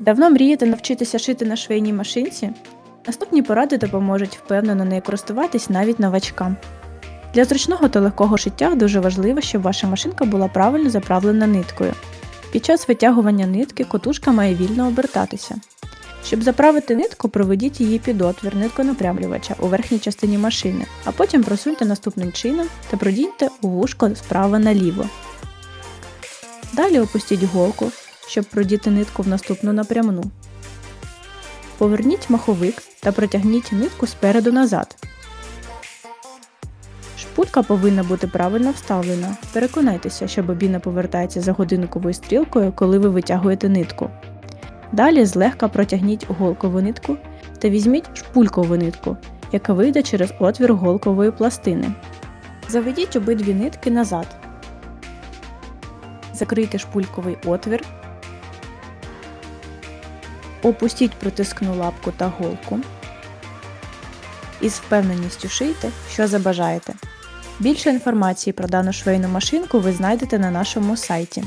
Давно мрієте навчитися шити на швейній машинці? Наступні поради допоможуть впевнено нею користуватись навіть новачкам. Для зручного та легкого шиття дуже важливо, щоб ваша машинка була правильно заправлена ниткою. Під час витягування нитки котушка має вільно обертатися. Щоб заправити нитку, проведіть її під отвір нитконапрямлювача у верхній частині машини, а потім просуньте наступним чином та продіньте у вушко справа наліво. Далі опустіть голку, щоб продіти нитку в наступну напрямну. Поверніть маховик та протягніть нитку спереду назад. Шпулька повинна бути правильно вставлена. Переконайтеся, що бобіна повертається за годинниковою стрілкою, коли ви витягуєте нитку. Далі злегка протягніть голкову нитку та візьміть шпулькову нитку, яка вийде через отвір голкової пластини. Заведіть обидві нитки назад. Закрийте шпульковий отвір. Опустіть протискну лапку та голку. І з впевненістю шийте, що забажаєте. Більше інформації про дану швейну машинку ви знайдете на нашому сайті.